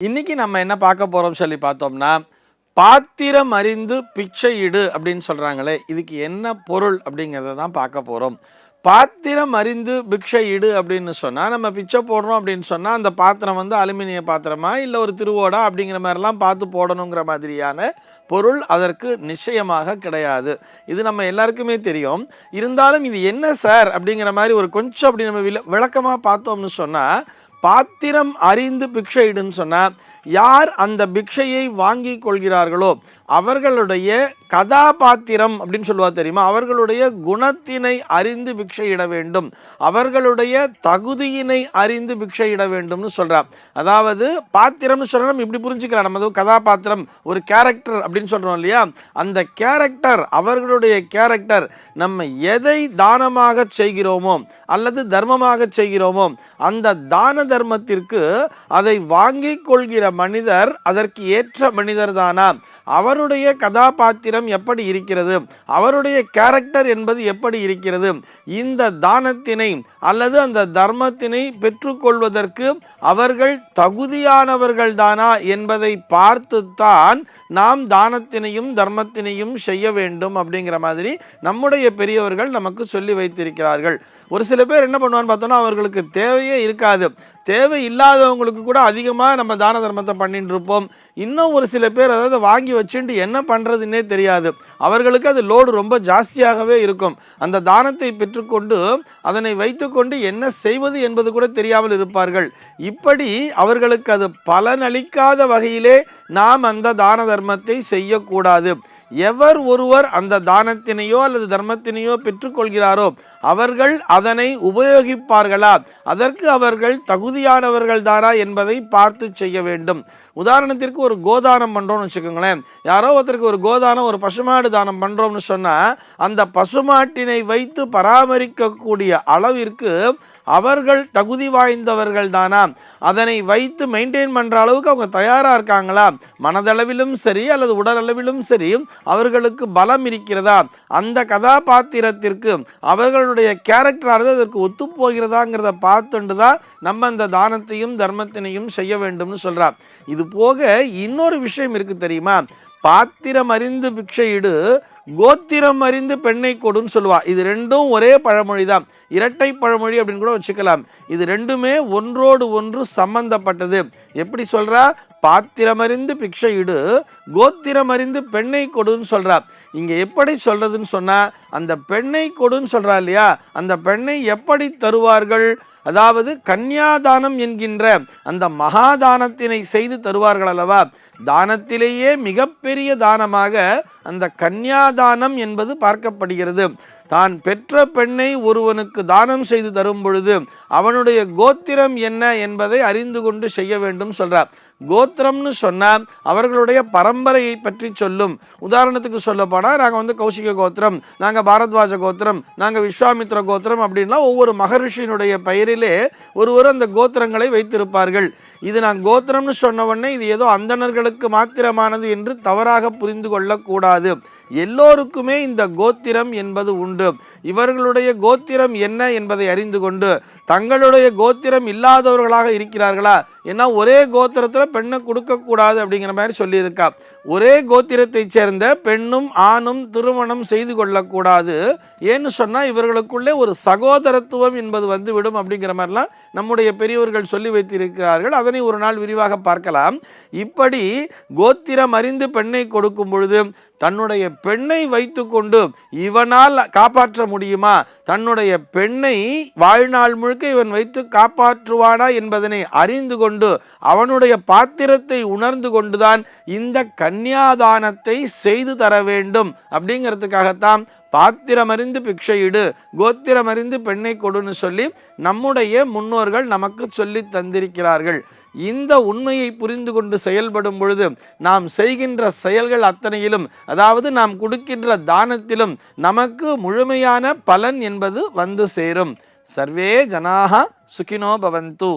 இன்னைக்கு நம்ம என்ன பார்க்க போறோம் சொல்லி பார்த்தோம்னா பாத்திரம் அறிந்து பிச்சை இடு அப்படின்னு சொல்றாங்களே இதுக்கு என்ன பொருள் அப்படிங்கிறத தான் பார்க்க போறோம். பாத்திரம் அறிந்து பிக்ஷையிடு இடு அப்படின்னு சொன்னால் நம்ம பிச்சை போடுறோம் அப்படின்னு சொன்னால் அந்த பாத்திரம் வந்து அலுமினிய பாத்திரமா இல்லை ஒரு திருவோடா அப்படிங்கிற மாதிரிலாம் பார்த்து போடணுங்கிற மாதிரியான பொருள் அதற்கு நிச்சயமாக கிடையாது. இது நம்ம எல்லாருக்குமே தெரியும். இருந்தாலும் இது என்ன சார் அப்படிங்கிற மாதிரி ஒரு கொஞ்சம் அப்படி நம்ம விள- பார்த்தோம்னு சொன்னால் பாத்திரம் அறிந்து பிக்ஷையிடுன்னு சொன்னால் யார் அந்த பிக்ஷையை வாங்கி கொள்கிறார்களோ அவர்களுடைய கதாபாத்திரம் அப்படின்னு சொல்லுவா தெரியுமா? அவர்களுடைய குணத்தினை அறிந்து பிக்ஷையிட வேண்டும். அவர்களுடைய தகுதியினை அறிந்து பிக்ஷையிட வேண்டும்னு சொல்கிறார் அதாவது பாத்திரம்னு சொல்கிறோம் நம்ம இப்படி புரிஞ்சுக்கலாம். நம்ம கதாபாத்திரம் ஒரு கேரக்டர் அப்படின்னு சொல்கிறோம் இல்லையா? அந்த கேரக்டர் அவர்களுடைய கேரக்டர் நம்ம எதை தானமாக செய்கிறோமோ அல்லது தர்மமாக செய்கிறோமோ அந்த தான தர்மத்திற்கு அதை வாங்கி கொள்கிற மனிதர் அதற்கு ஏற்ற மனிதர் தானா அவருடைய கதாபாத்திரம் எப்படி இருக்கிறது? அவருடைய கேரக்டர் என்பது எப்படி இருக்கிறது? இந்த தானத்தினை அல்லது அந்த தர்மத்தினை பெற்றுக்கொள்வதற்கு அவர்கள் தகுதியானவர்கள் தானா என்பதை பார்த்துத்தான் நாம் தானத்தினையும் தர்மத்தினையும் செய்ய வேண்டும் அப்படிங்கிற மாதிரி நம்முடைய பெரியவர்கள் நமக்கு சொல்லி வைத்திருக்கிறார்கள். ஒரு சில பேர் என்ன பண்ணுவான்னு பார்த்தோன்னா அவர்களுக்கு தேவையே இருக்காது. தேவை இல்லாதவங்களுக்கு கூட அதிகமாக நம்ம தான தர்மத்தை பண்ணிட்டு இருப்போம். இன்னும் ஒரு சில பேர் அதாவது வாங்கி வச்சுட்டு என்ன பண்ணுறதுன்னே தெரியாது. அவர்களுக்கு அது லோடு ரொம்ப ஜாஸ்தியாகவே இருக்கும். அந்த தானத்தை பெற்றுக்கொண்டு அதனை வைத்துக்கொண்டு என்ன செய்வது என்பது கூட தெரியாமல் இருப்பார்கள். இப்படி அவர்களுக்கு அது பலனளிக்காத வகையிலே நாம் அந்த தான தர்மத்தை செய்யக்கூடாது. எவர் ஒருவர் அந்த தானத்தினையோ அல்லது தர்மத்தினையோ பெற்றுக்கொள்கிறாரோ அவர்கள் அதனை உபயோகிப்பார்களா? அதற்கு அவர்கள் தகுதியானவர்கள் தானா என்பதை பார்த்து செய்ய வேண்டும். உதாரணத்திற்கு ஒரு கோதானம் பண்ணுறோம்னு வச்சுக்கோங்களேன். யாரோ ஒருத்தருக்கு ஒரு கோதானம் ஒரு பசுமாடு தானம் பண்ணுறோம்னு சொன்னால் அந்த பசுமாட்டினை வைத்து பராமரிக்கக்கூடிய அளவிற்கு அவர்கள் தகுதி வாய்ந்தவர்கள் தானா அதனை வைத்து மெயின்டைன் பண்ணுற அளவுக்கு அவங்க தயாராக இருக்காங்களா? மனதளவிலும் சரி அல்லது உடலளவிலும் சரி அவர்களுக்கு பலம் இருக்கிறதா? அந்த கதாபாத்திரத்திற்கு அவர்களுடைய கேரக்டரானது அதற்கு ஒத்துப்போகிறதாங்கிறத பார்த்துண்டு தான் நம்ம அந்த தானத்தையும் தர்மத்தினையும் செய்ய வேண்டும்னு சொல்கிறார் இது போக இன்னொரு விஷயம் இருக்குது தெரியுமா? பாத்திரம் அறிந்து பிக்ஷையிடு கோத்திரம் அறிந்து பெண்ணை கொடுன்னு சொல்லுவா. இது ரெண்டும் ஒரே பழமொழி தான் இரட்டை பழமொழி அப்படின்னு கூட வச்சுக்கலாம். இது ரெண்டுமே ஒன்றோடு ஒன்று சம்பந்தப்பட்டது. எப்படி சொல்றா? பாத்திரம் அறிந்து பிக்ஷையிடு கோத்திரம் அறிந்து பெண்ணை கொடுன்னு சொல்றா. இங்க எப்படி சொல்றதுன்னு சொன்னா அந்த பெண்ணை கொடுன்னு சொல்றா இல்லையா? அந்த பெண்ணை எப்படி தருவார்கள்? அதாவது கன்யாதானம் என்கின்ற அந்த மகாதானத்தினை செய்து தருவார்கள் அல்லவா? தானத்திலேயே மிகப்பெரிய தானமாக அந்த கன்யாதானம் என்பது பார்க்கப்படுகிறது. தான் பெற்ற பெண்ணை ஒருவனுக்கு தானம் செய்து தரும் பொழுது அவனுடைய கோத்திரம் என்ன என்பதை அறிந்து கொண்டு செய்ய வேண்டும் சொல்கிறார் கோத்திரம்னு சொன்னால் அவர்களுடைய பரம்பரையை பற்றி சொல்லும். உதாரணத்துக்கு சொல்ல போனால் நாங்கள் வந்து கௌசிக கோத்திரம் நாங்கள் பாரத்வாஜ கோத்திரம் நாங்கள் விஸ்வாமித்ர கோத்திரம் அப்படின்லாம் ஒவ்வொரு மகரிஷியினுடைய பெயரிலே ஒருவர் அந்த கோத்திரங்களை வைத்திருப்பார்கள். இது நான் கோத்திரம்னு சொன்ன உடனே இது ஏதோ அந்தணர்களுக்கு மாத்திரமானது என்று தவறாக புரிந்து கொள்ளக்கூடாது. எல்லோருக்குமே இந்த கோத்திரம் என்பது உண்டு. இவர்களுடைய கோத்திரம் என்ன என்பதை அறிந்து கொண்டு தங்களுடைய கோத்திரம் இல்லாதவர்களாக இருக்கிறார்களா? ஏன்னா ஒரே கோத்திரத்தில் பெண்ணை கொடுக்கக்கூடாது அப்படிங்கிற மாதிரி சொல்லியிருக்கா. ஒரே கோத்திரத்தைச் சேர்ந்த பெண்ணும் ஆணும் திருமணம் செய்து கொள்ளக்கூடாது. ஏன்னு சொன்னால் இவர்களுக்குள்ளே ஒரு சகோதரத்துவம் என்பது வந்துவிடும் அப்படிங்கிற மாதிரிலாம் நம்முடைய பெரியவர்கள் சொல்லி வைத்திருக்கிறார்கள். அதனை ஒரு நாள் விரிவாக பார்க்கலாம். இப்படி கோத்திரம் அறிந்து பெண்ணை கொடுக்கும் பொழுது தன்னுடைய பெண்ணை வைத்துக்கொண்டு இவனால் காப்பாற்ற முடியுமா? தன்னுடைய பெண்ணை வாழ்நாள் முழுக்க இவன் வைத்து காப்பாற்றுவானா என்பதனை அறிந்து கொண்டு கொண்டு அவனுடைய பாத்திரத்தை உணர்ந்து கொண்டுதான் இந்த கன்னியாதானத்தை செய்து தர வேண்டும். அப்படிங்கிறதுக்காகத்தான் பாத்திரமறிந்து பிக்ஷையிடு கோத்திரமறிந்து பெண்ணை கொடுன்னு சொல்லி நம்முடைய முன்னோர்கள் நமக்கு சொல்லி தந்திருக்கிறார்கள். இந்த உண்மையை புரிந்து கொண்டு செயல்படும் பொழுது நாம் செய்கின்ற செயல்கள் அத்தனையிலும் அதாவது நாம் கொடுக்கின்ற தானத்திலும் நமக்கு முழுமையான பலன் என்பது வந்து சேரும். சர்வே ஜனாக சுகினோ பவந்து.